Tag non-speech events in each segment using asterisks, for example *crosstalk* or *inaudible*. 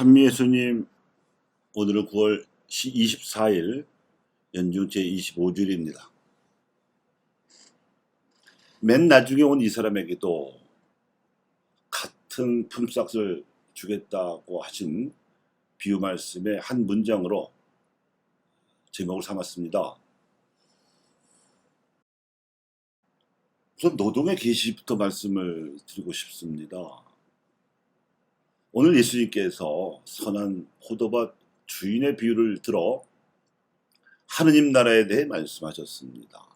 찬미 예수님 오늘은 9월 24일 연중 제25주일입니다. 맨 나중에 온 이 사람에게도 같은 품삯을 주겠다고 하신 비유 말씀의 한 문장으로 제목을 삼았습니다. 우선 노동의 계시부터 말씀을 드리고 싶습니다. 오늘 예수님께서 선한 포도밭 주인의 비유를 들어 하느님 나라에 대해 말씀하셨습니다.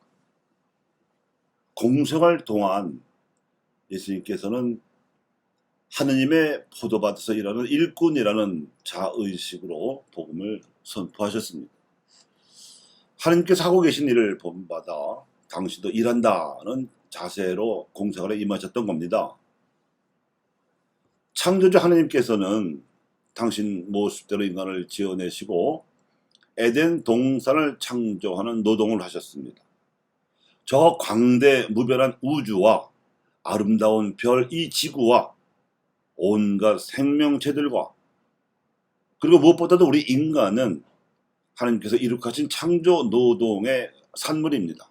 공생활 동안 예수님께서는 하느님의 포도밭에서 일하는 일꾼이라는 자의식으로 복음을 선포하셨습니다. 하느님께서 하고 계신 일을 본받아 당신도 일한다는 자세로 공생활에 임하셨던 겁니다. 창조주 하느님께서는 당신 모습대로 인간을 지어내시고 에덴 동산을 창조하는 노동을 하셨습니다. 저 광대 무변한 우주와 아름다운 별 이 지구와 온갖 생명체들과 그리고 무엇보다도 우리 인간은 하나님께서 이룩하신 창조 노동의 산물입니다.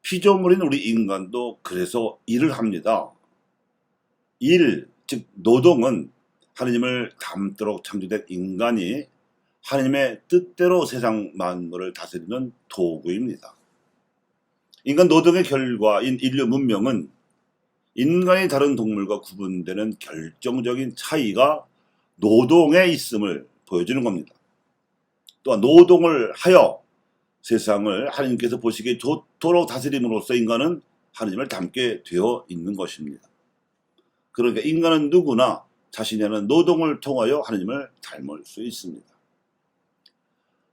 피조물인 우리 인간도 그래서 일을 합니다. 일, 즉 노동은 하느님을 닮도록 창조된 인간이 하느님의 뜻대로 세상 만물을 다스리는 도구입니다. 인간 노동의 결과인 인류 문명은 인간이 다른 동물과 구분되는 결정적인 차이가 노동에 있음을 보여주는 겁니다. 또한 노동을 하여 세상을 하느님께서 보시기에 좋도록 다스림으로써 인간은 하느님을 닮게 되어 있는 것입니다. 그러니까 인간은 누구나 자신이 하는 노동을 통하여 하느님을 닮을 수 있습니다.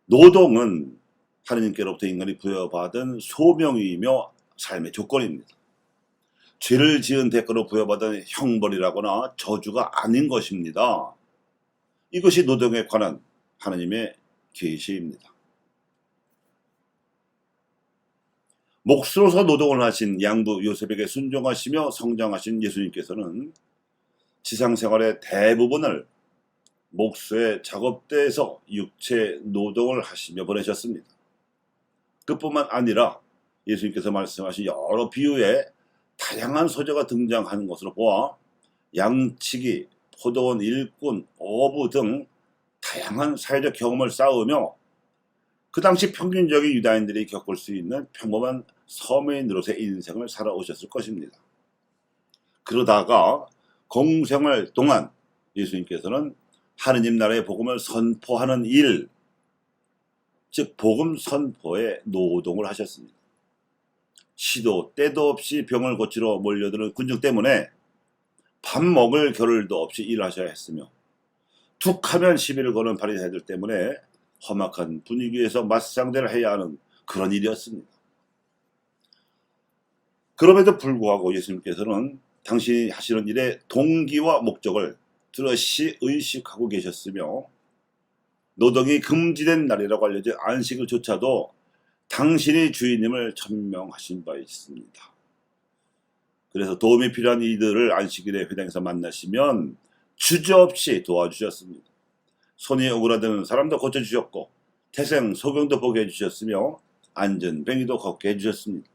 노동은 하느님께로부터 인간이 부여받은 소명이며 삶의 조건입니다. 죄를 지은 대가로 부여받은 형벌이라거나 저주가 아닌 것입니다. 이것이 노동에 관한 하나님의 계시입니다. 몫으로서 노동을 하신 양부 요셉에게 순종하시며 성장하신 예수님께서는 지상 생활의 대부분을 목수의 작업대에서 육체 노동을 하시며 보내셨습니다. 그뿐만 아니라 예수님께서 말씀하신 여러 비유에 다양한 소재가 등장하는 것으로 보아 양치기, 포도원 일꾼, 어부 등 다양한 사회적 경험을 쌓으며 그 당시 평균적인 유다인들이 겪을 수 있는 평범한 서민으로서의 인생을 살아오셨을 것입니다. 그러다가 공생활 동안 예수님께서는 하느님 나라의 복음을 선포하는 일, 즉 복음 선포에 노동을 하셨습니다. 시도 때도 없이 병을 고치러 몰려드는 군중 때문에 밥 먹을 겨를도 없이 일하셔야 했으며 툭하면 시비를 거는 바리새인들 때문에 험악한 분위기에서 맞상대를 해야 하는 그런 일이었습니다. 그럼에도 불구하고 예수님께서는 당신이 하시는 일의 동기와 목적을 뚜렷이 의식하고 계셨으며 노동이 금지된 날이라고 알려진 안식을 조차도 당신이 주인님을 천명하신 바 있습니다. 그래서 도움이 필요한 이들을 안식일에 회당에서 만나시면 주저없이 도와주셨습니다. 손이 오그라드는 사람도 고쳐주셨고 태생 소경도 보게 해주셨으며 안전뱅이도 걷게 해주셨습니다.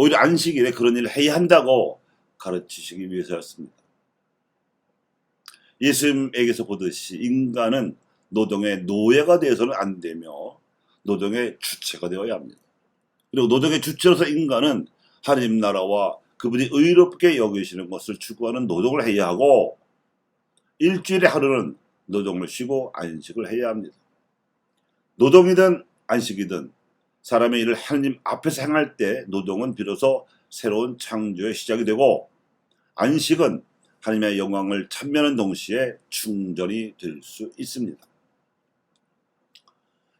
오히려 안식일에 그런 일을 해야 한다고 가르치시기 위해서였습니다. 예수님에게서 보듯이 인간은 노동의 노예가 되어서는 안 되며 노동의 주체가 되어야 합니다. 그리고 노동의 주체로서 인간은 하나님 나라와 그분이 의롭게 여기시는 것을 추구하는 노동을 해야 하고 일주일에 하루는 노동을 쉬고 안식을 해야 합니다. 노동이든 안식이든 사람의 일을 하나님 앞에서 행할 때 노동은 비로소 새로운 창조의 시작이 되고 안식은 하나님의 영광을 참여하는 동시에 충전이 될 수 있습니다.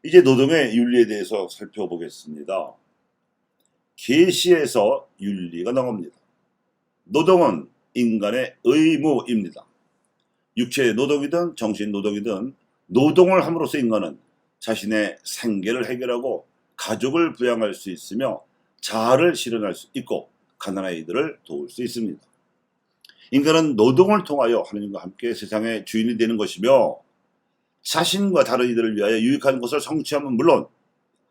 이제 노동의 윤리에 대해서 살펴보겠습니다. 계시에서 윤리가 나옵니다. 노동은 인간의 의무입니다. 육체 노동이든 정신 노동이든 노동을 함으로써 인간은 자신의 생계를 해결하고 가족을 부양할 수 있으며 자아를 실현할 수 있고 가난한 이들을 도울 수 있습니다. 인간은 노동을 통하여 하나님과 함께 세상의 주인이 되는 것이며 자신과 다른 이들을 위하여 유익한 것을 성취하면 물론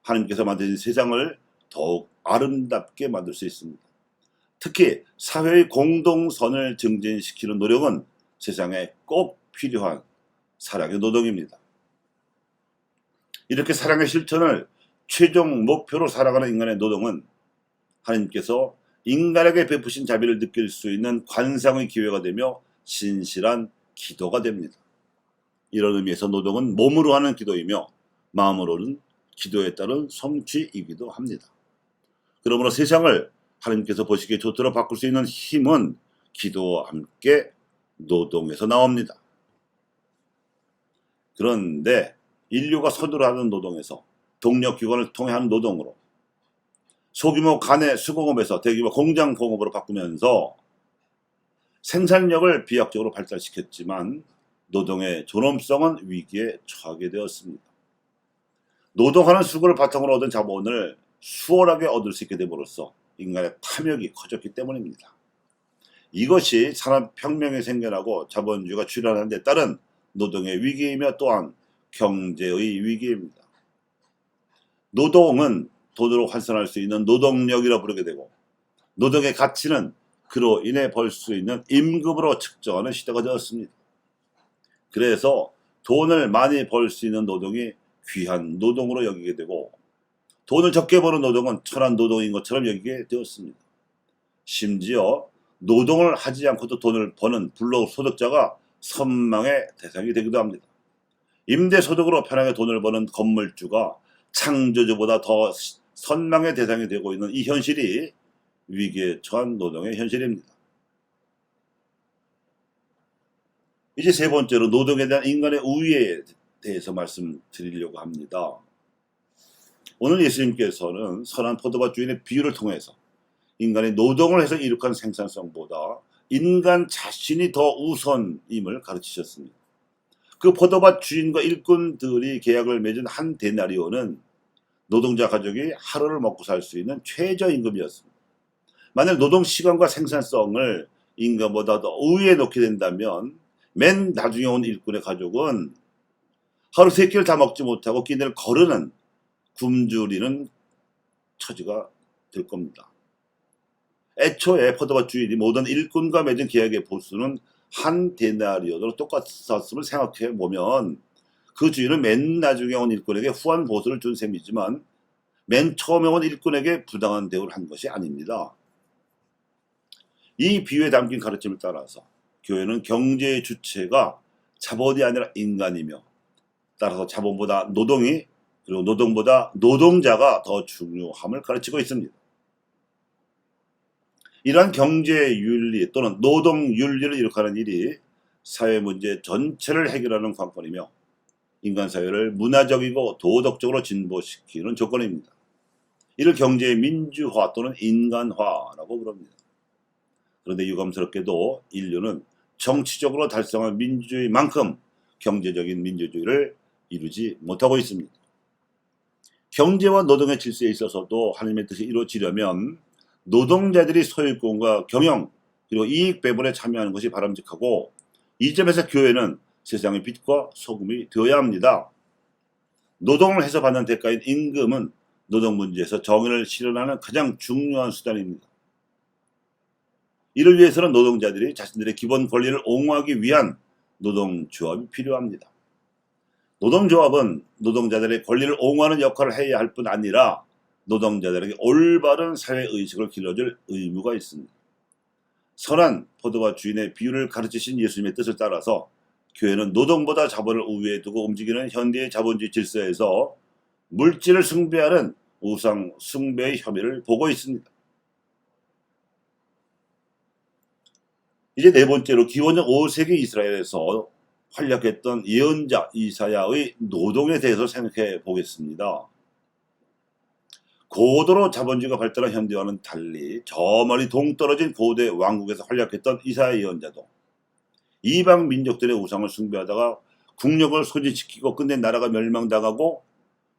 하나님께서 만드신 세상을 더욱 아름답게 만들 수 있습니다. 특히 사회의 공동선을 증진시키는 노력은 세상에 꼭 필요한 사랑의 노동입니다. 이렇게 사랑의 실천을 최종 목표로 살아가는 인간의 노동은 하나님께서 인간에게 베푸신 자비를 느낄 수 있는 관상의 기회가 되며 신실한 기도가 됩니다. 이런 의미에서 노동은 몸으로 하는 기도이며 마음으로는 기도에 따른 성취이기도 합니다. 그러므로 세상을 하나님께서 보시기에 좋도록 바꿀 수 있는 힘은 기도와 함께 노동에서 나옵니다. 그런데 인류가 서두르 하는 노동에서 동력기관을 통해 하는 노동으로 소규모 간의 수공업에서 대규모 공장 공업으로 바꾸면서 생산력을 비약적으로 발달시켰지만 노동의 존엄성은 위기에 처하게 되었습니다. 노동하는 수고를 바탕으로 얻은 자본을 수월하게 얻을 수 있게 됨으로써 인간의 탐욕이 커졌기 때문입니다. 이것이 산업혁명이 생겨나고 자본주의가 출현하는 데 따른 노동의 위기이며 또한 경제의 위기입니다. 노동은 돈으로 환산할 수 있는 노동력이라 부르게 되고 노동의 가치는 그로 인해 벌 수 있는 임금으로 측정하는 시대가 되었습니다. 그래서 돈을 많이 벌 수 있는 노동이 귀한 노동으로 여기게 되고 돈을 적게 버는 노동은 천한 노동인 것처럼 여기게 되었습니다. 심지어 노동을 하지 않고도 돈을 버는 불로소득자가 선망의 대상이 되기도 합니다. 임대소득으로 편하게 돈을 버는 건물주가 창조주보다 더 선망의 대상이 되고 있는 이 현실이 위기에 처한 노동의 현실입니다. 이제 세 번째로 노동에 대한 인간의 우위에 대해서 말씀드리려고 합니다. 오늘 예수님께서는 선한 포도밭 주인의 비유를 통해서 인간이 노동을 해서 이룩한 생산성보다 인간 자신이 더 우선임을 가르치셨습니다. 그 포도밭 주인과 일꾼들이 계약을 맺은 한 데나리오는 노동자 가족이 하루를 먹고 살 수 있는 최저임금이었습니다. 만약 노동 시간과 생산성을 인간보다 더 우위에 놓게 된다면 맨 나중에 온 일꾼의 가족은 하루 세 끼를 다 먹지 못하고 끼니를 거르는 굶주리는 처지가 될 겁니다. 애초에 포도밭 주인이 모든 일꾼과 맺은 계약의 보수는 한 데나리온으로 똑같았음을 생각해 보면 그 주인은 맨 나중에 온 일꾼에게 후한 보수를 준 셈이지만 맨 처음에 온 일꾼에게 부당한 대우를 한 것이 아닙니다. 이 비유에 담긴 가르침을 따라서 교회는 경제의 주체가 자본이 아니라 인간이며 따라서 자본보다 노동이 그리고 노동보다 노동자가 더 중요함을 가르치고 있습니다. 이러한 경제 윤리 또는 노동 윤리를 이룩하는 일이 사회 문제 전체를 해결하는 관건이며 인간 사회를 문화적이고 도덕적으로 진보시키는 조건입니다. 이를 경제의 민주화 또는 인간화라고 부릅니다. 그런데 유감스럽게도 인류는 정치적으로 달성한 민주주의 만큼 경제적인 민주주의를 이루지 못하고 있습니다. 경제와 노동의 질서에 있어서도 하나님의 뜻이 이루어지려면 노동자들이 소유권과 경영 그리고 이익 배분에 참여하는 것이 바람직하고 이 점에서 교회는 세상의 빛과 소금이 되어야 합니다. 노동을 해서 받는 대가인 임금은 노동 문제에서 정의를 실현하는 가장 중요한 수단입니다. 이를 위해서는 노동자들이 자신들의 기본 권리를 옹호하기 위한 노동조합이 필요합니다. 노동조합은 노동자들의 권리를 옹호하는 역할을 해야 할 뿐 아니라 노동자들에게 올바른 사회의식을 길러줄 의무가 있습니다. 선한 포도밭 주인의 비유를 가르치신 예수님의 뜻을 따라서 교회는 노동보다 자본을 우위에 두고 움직이는 현대의 자본주의 질서에서 물질을 숭배하는 우상 숭배의 혐의를 보고 있습니다. 이제 네 번째로 기원전 5세기 이스라엘에서 활약했던 예언자 이사야의 노동에 대해서 생각해 보겠습니다. 고도로 자본주의가 발달한 현대와는 달리 저 멀리 동떨어진 고대 왕국에서 활약했던 이사야 예언자도 이방 민족들의 우상을 숭배하다가 국력을 소진시키고 끝내 나라가 멸망당하고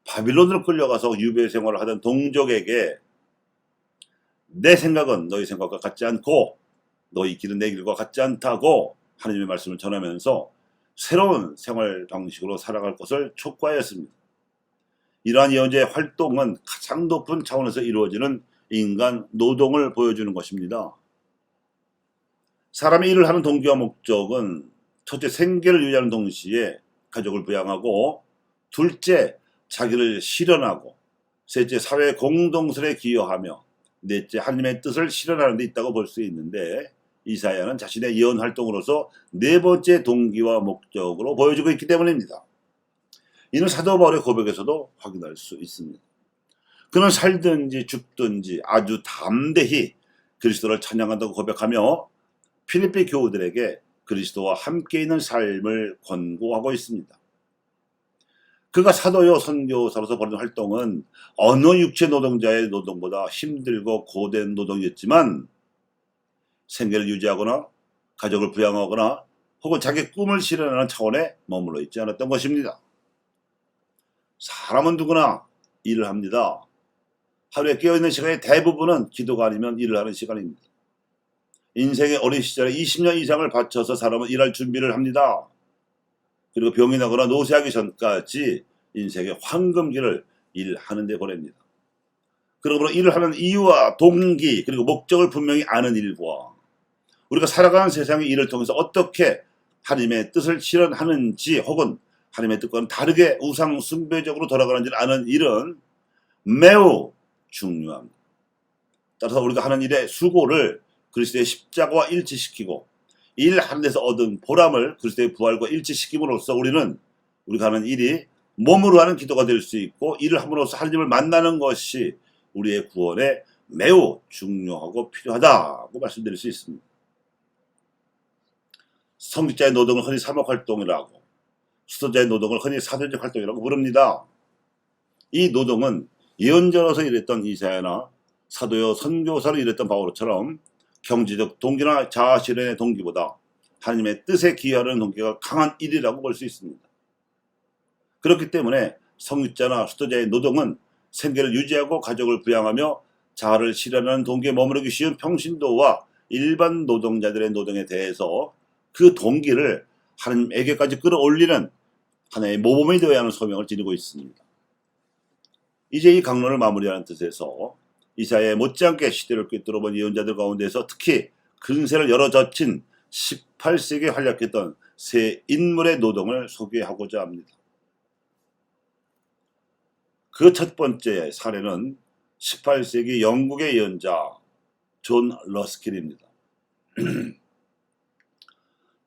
바빌론으로 끌려가서 유배 생활을 하던 동족에게 내 생각은 너희 생각과 같지 않고 너희 길은 내 길과 같지 않다고 하나님의 말씀을 전하면서 새로운 생활 방식으로 살아갈 것을 촉구하였습니다. 이러한 예언자의 활동은 가장 높은 차원에서 이루어지는 인간 노동을 보여주는 것입니다. 사람이 일을 하는 동기와 목적은 첫째 생계를 유지하는 동시에 가족을 부양하고 둘째 자기를 실현하고 셋째 사회 공동설에 기여하며 넷째 하나님의 뜻을 실현하는 데 있다고 볼 수 있는데 이사야는 자신의 예언 활동으로서 네 번째 동기와 목적으로 보여주고 있기 때문입니다. 이는 사도 바울의 고백에서도 확인할 수 있습니다. 그는 살든지 죽든지 아주 담대히 그리스도를 찬양한다고 고백하며 필리피 교우들에게 그리스도와 함께 있는 삶을 권고하고 있습니다. 그가 사도요 선교사로서 벌이는 활동은 어느 육체 노동자의 노동보다 힘들고 고된 노동이었지만 생계를 유지하거나 가족을 부양하거나 혹은 자기 꿈을 실현하는 차원에 머물러 있지 않았던 것입니다. 사람은 누구나 일을 합니다. 하루에 깨어있는 시간의 대부분은 기도가 아니면 일을 하는 시간입니다. 인생의 어린 시절에 20년 이상을 바쳐서 사람은 일할 준비를 합니다. 그리고 병이 나거나 노쇠하기 전까지 인생의 황금기를 일하는 데 보냅니다. 그러므로 일을 하는 이유와 동기 그리고 목적을 분명히 아는 일과 우리가 살아가는 세상의 일을 통해서 어떻게 하나님의 뜻을 실현하는지 혹은 하나님의 뜻과는 다르게 우상 숭배적으로 돌아가는지를 아는 일은 매우 중요합니다. 따라서 우리가 하는 일의 수고를 그리스도의 십자가와 일치시키고 일 하는 데서 얻은 보람을 그리스도의 부활과 일치시킴으로써 우리는 우리가 하는 일이 몸으로 하는 기도가 될 수 있고 일을 함으로써 하나님을 만나는 것이 우리의 구원에 매우 중요하고 필요하다고 말씀드릴 수 있습니다. 성직자의 노동을 흔히 사목활동이라고 수도자의 노동을 흔히 사도적 활동이라고 부릅니다. 이 노동은 예언자로서 일했던 이사야나 사도요 선교사로 일했던 바오로처럼 경제적 동기나 자아실현의 동기보다 하나님의 뜻에 기여하는 동기가 강한 일이라고 볼 수 있습니다. 그렇기 때문에 성육자나 수도자의 노동은 생계를 유지하고 가족을 부양하며 자아를 실현하는 동기에 머무르기 쉬운 평신도와 일반 노동자들의 노동에 대해서 그 동기를 하나님에게까지 끌어올리는 하나의 모범이 되어야 하는 소명을 지니고 있습니다. 이제 이 강론을 마무리하는 뜻에서 이사야의 못지않게 시대를 꿰뚫어 본 예언자들 가운데서 특히 근세를 열어젖힌 18세기에 활약했던 세 인물의 노동을 소개하고자 합니다. 그 첫 번째 사례는 18세기 영국의 예언자 존 러스킬입니다. *clears throat*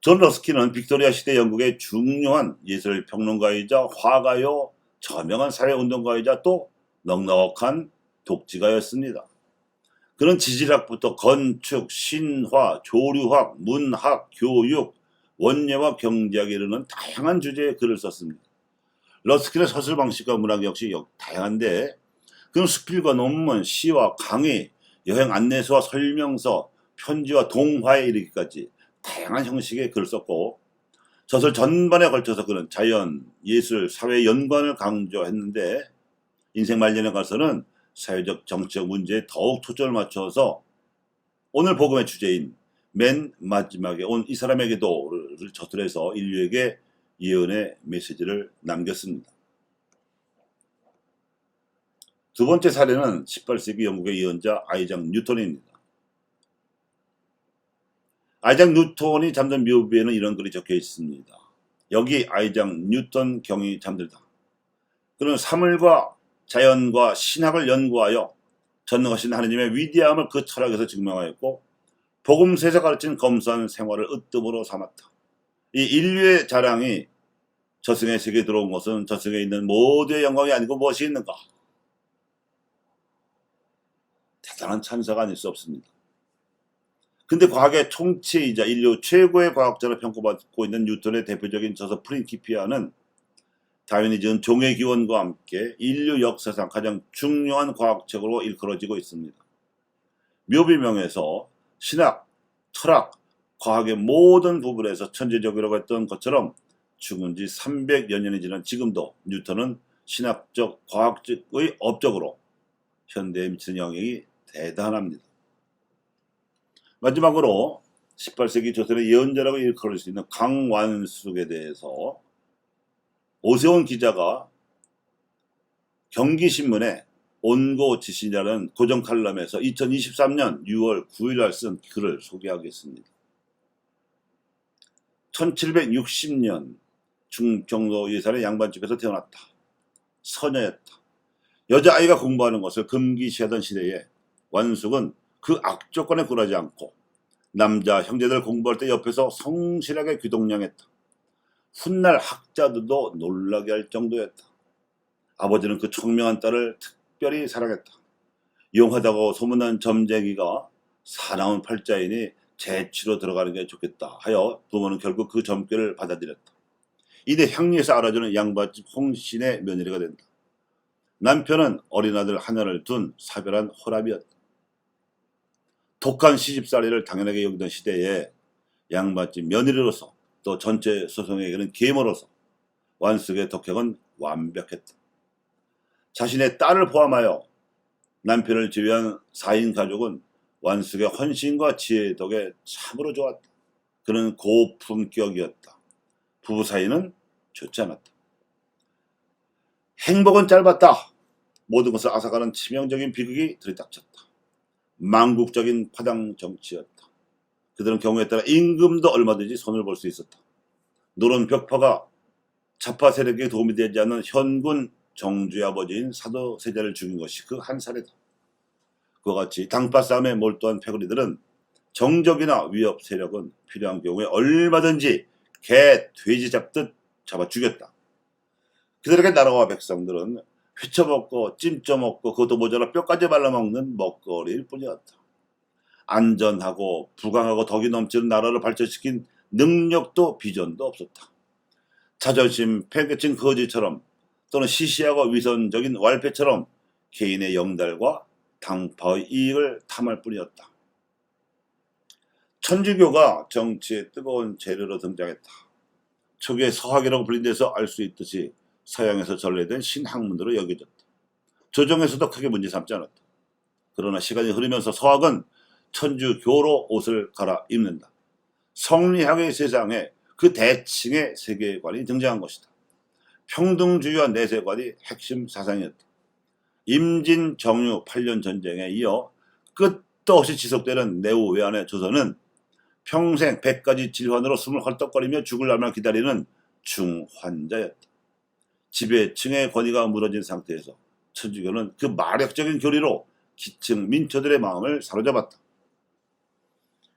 존 러스킬은 빅토리아 시대 영국의 중요한 예술 평론가이자 화가요, 저명한 사회운동가이자 또 넉넉한 독지가였습니다. 그는 지질학부터 건축, 신화, 조류학, 문학, 교육, 원예와 경제학에 이르는 다양한 주제의 글을 썼습니다. 러스킬의 서술 방식과 문학 역시 다양한데 그는 수필과 논문, 시와 강의, 여행 안내서와 설명서, 편지와 동화에 이르기까지 다양한 형식의 글을 썼고 저술 전반에 걸쳐서 그는 자연, 예술, 사회 연관을 강조했는데 인생 말년에 가서는 사회적 정치적 문제에 더욱 초점을 맞춰서 오늘 복음의 주제인 맨 마지막에 온 이 사람에게도를 저틀해서 인류에게 예언의 메시지를 남겼습니다. 두 번째 사례는 18세기 영국의 예언자 아이작 뉴턴입니다. 아이작 뉴턴이 잠든 묘비에는 이런 글이 적혀 있습니다. 여기 아이작 뉴턴 경이 잠들다. 그는 사물과 자연과 신학을 연구하여 전능하신 하느님의 위대함을 그 철학에서 증명하였고 복음세에서 가르친 검소한 생활을 으뜸으로 삼았다. 이 인류의 자랑이 저승의 세계에 들어온 것은 저승에 있는 모두의 영광이 아니고 무엇이 있는가? 대단한 찬사가 아닐 수 없습니다. 근데 과학의 총체이자 인류 최고의 과학자로 평가받고 있는 뉴턴의 대표적인 저서 프린키피아는 다윈이즘 종의 기원과 함께 인류 역사상 가장 중요한 과학책으로 일컬어지고 있습니다. 묘비명에서 신학, 철학, 과학의 모든 부분에서 천재적이라고 했던 것처럼 죽은 지 300여 년이 지난 지금도 뉴턴은 신학적, 과학적의 업적으로 현대에 미치는 영향이 대단합니다. 마지막으로 18세기 조선의 예언자라고 일컬을 수 있는 강완숙에 대해서 오세훈 기자가 경기신문에 온고 지신이라는 고정 칼럼에서 2023년 6월 9일 날 쓴 글을 소개하겠습니다. 1760년 중경도 예산의 양반집에서 태어났다. 서녀였다. 여자아이가 공부하는 것을 금기시하던 시대에 완숙은 그 악조건에 굴하지 않고 남자 형제들 공부할 때 옆에서 성실하게 귀동냥했다. 훗날 학자들도 놀라게 할 정도였다. 아버지는 그 청명한 딸을 특별히 사랑했다. 용하다고 소문난 점쟁이가 사나운 팔자이니 재치로 들어가는 게 좋겠다 하여 부모는 결국 그 점괘를 받아들였다. 이내 향리에서 알아주는 양반집 홍신의 며느리가 된다. 남편은 어린 아들 하나를 둔 사별한 호랍이었다. 독한 시집살이를 당연하게 여기던 시대에 양반집 며느리로서 또 전체 소송에게는 계모로서 완숙의 덕행은 완벽했다. 자신의 딸을 포함하여 남편을 지휘한 4인 가족은 완숙의 헌신과 지혜 덕에 참으로 좋았다. 그는 고품격이었다. 부부 사이는 좋지 않았다. 행복은 짧았다. 모든 것을 앗아가는 치명적인 비극이 들이닥쳤다. 망국적인 파당 정치였다. 그들은 경우에 따라 임금도 얼마든지 손을 볼 수 있었다. 노론 벽파가 자파 세력에 도움이 되지 않는 현군 정주의 아버지인 사도 세자를 죽인 것이 그 한 사례다. 그와 같이 당파 싸움에 몰두한 패거리들은 정적이나 위협 세력은 필요한 경우에 얼마든지 개, 돼지 잡듯 잡아 죽였다. 그들에게 나라와 백성들은 휘쳐 먹고 찜쪄 먹고 그것도 모자라 뼈까지 발라 먹는 먹거리일 뿐이었다. 안전하고 부강하고 덕이 넘치는 나라를 발전시킨 능력도 비전도 없었다. 자존심, 패배친 거지처럼 또는 시시하고 위선적인 왈패처럼 개인의 영달과 당파의 이익을 탐할 뿐이었다. 천주교가 정치의 뜨거운 재료로 등장했다. 초기에 서학이라고 불린 데서 알 수 있듯이 서양에서 전래된 신학문으로 여겨졌다. 조정에서도 크게 문제 삼지 않았다. 그러나 시간이 흐르면서 서학은 천주교로 옷을 갈아입는다. 성리학의 세상에 그 대칭의 세계관이 등장한 것이다. 평등주의와 내세관이 핵심 사상이었다. 임진 정유 8년 전쟁에 이어 끝도 없이 지속되는 내후 외환의 조선은 평생 100가지 질환으로 숨을 헐떡거리며 죽을 날만 기다리는 중환자였다. 지배 층의 권위가 무너진 상태에서 천주교는 그 마력적인 교리로 기층 민초들의 마음을 사로잡았다.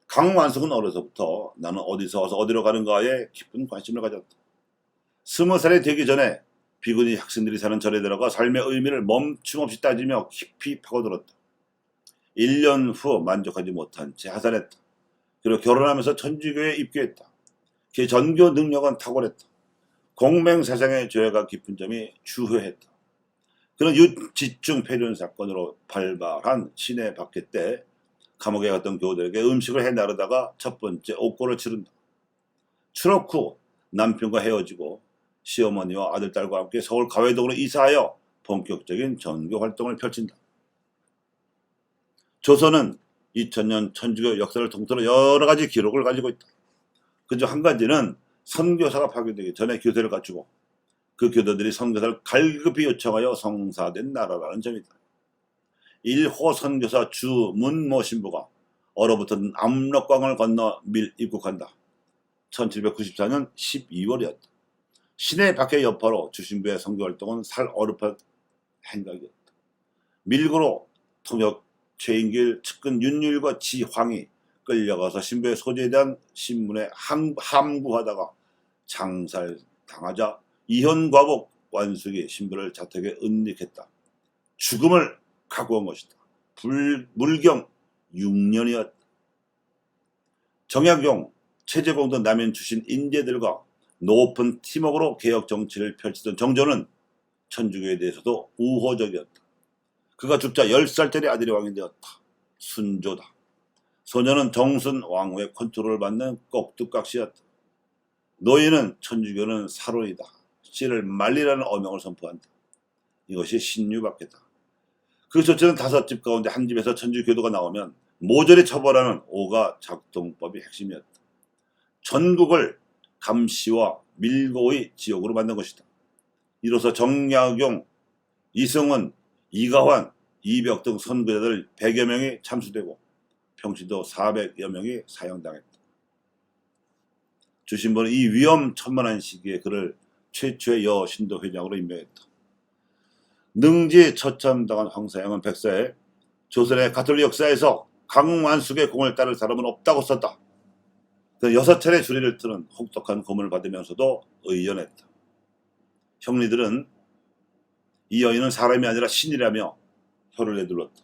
강완숙은 어려서부터 나는 어디서 와서 어디로 가는가에 깊은 관심을 가졌다. 스무 살이 되기 전에 비구니 학생들이 사는 절에 들어가 삶의 의미를 멈춤없이 따지며 깊이 파고들었다. 1년 후 만족하지 못한 채 하산했다. 그리고 결혼하면서 천주교에 입교했다. 그의 전교 능력은 탁월했다. 공맹사상의 죄가 깊은 점이 주효했다. 그는 유지중 폐륜 사건으로 발발한 신의 박해 때 감옥에 갔던 교우들에게 음식을 해 나르다가 첫 번째 옥고를 치른다. 추록 후 남편과 헤어지고 시어머니와 아들, 딸과 함께 서울 가회동으로 이사하여 본격적인 전교 활동을 펼친다. 조선은 2000년 천주교 역사를 통틀어 여러 가지 기록을 가지고 있다. 그중 한 가지는 선교사가 파견되기 전에 교대를 갖추고 그 교도들이 선교사를 갈급히 요청하여 성사된 나라라는 점이다. 1호 선교사 주문모 신부가 얼어붙은 압록강을 건너 밀 입국한다. 1794년 12월이었다. 시내 밖의 여파로 주신부의 선교 활동은 살어렵한 행각이었다. 밀고로 통역 최인길 측근 윤율과 지황이 끌려가서 신부의 소재에 대한 신문에 함, 함구하다가 장살 당하자 이현과복 완숙이 신부를 자택에 은닉했다. 죽음을 각오한 것이다. 불, 물경 6년이었다. 정약용, 최재공 등 남인 출신 인재들과 높은 팀워크로 개혁 정치를 펼치던 정조는 천주교에 대해서도 우호적이었다. 그가 죽자 10살짜리 아들이 왕이 되었다. 순조다. 소녀는 정순 왕후의 컨트롤을 받는 꼭두각시였다. 노예는 천주교는 사론이다. 씨를 말리라는 어명을 선포한다. 이것이 신유박해다. 그 조치는 다섯 집 가운데 한 집에서 천주교도가 나오면 모조리 처벌하는 오가 작동법이 핵심이었다. 전국을 감시와 밀고의 지역으로 만든 것이다. 이로써 정약용, 이승훈, 이가환, 이벽 등 선구자들 100여 명이 참수되고 평시도 400여 명이 사형당했다. 주신부는 이 위험천만한 시기에 그를 최초의 여신도 회장으로 임명했다. 능지 처참당한 황사양은 백사에 조선의 가톨릭 역사에서 강완숙의 공을 따를 사람은 없다고 썼다. 그 여섯 차례 주리를 뜨는 혹독한 고문을 받으면서도 의연했다. 형리들은 이 여인은 사람이 아니라 신이라며 혀를 내둘렀다.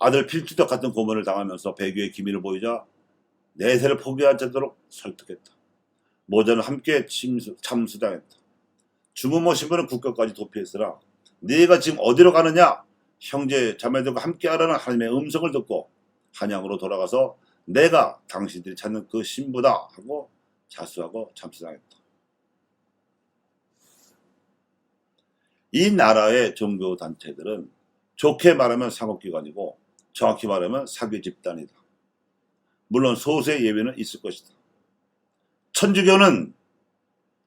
아들 필주덕 같은 고문을 당하면서 배교의 기미를 보이자 내세를 포기하자도록 설득했다. 모자는 함께 침수, 참수당했다. 주무모 신부는 국가까지 도피했으나 네가 지금 어디로 가느냐? 형제 자매들과 함께하라는 하나님의 음성을 듣고 한양으로 돌아가서 내가 당신들이 찾는 그 신부다 하고 자수하고 참수당했다. 이 나라의 종교 단체들은 좋게 말하면 상업기관이고 정확히 말하면 사기 집단이다. 물론 소수의 예외는 있을 것이다. 천주교는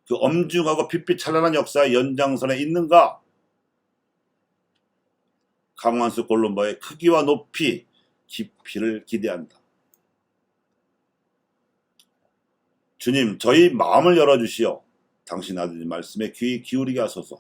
그 엄중하고 빛빛 찬란한 역사의 연장선에 있는가? 강완수 골룸바의 크기와 높이, 깊이를 기대한다. 주님, 저희 마음을 열어주시어 당신 아들의 말씀에 귀 기울이게 하소서.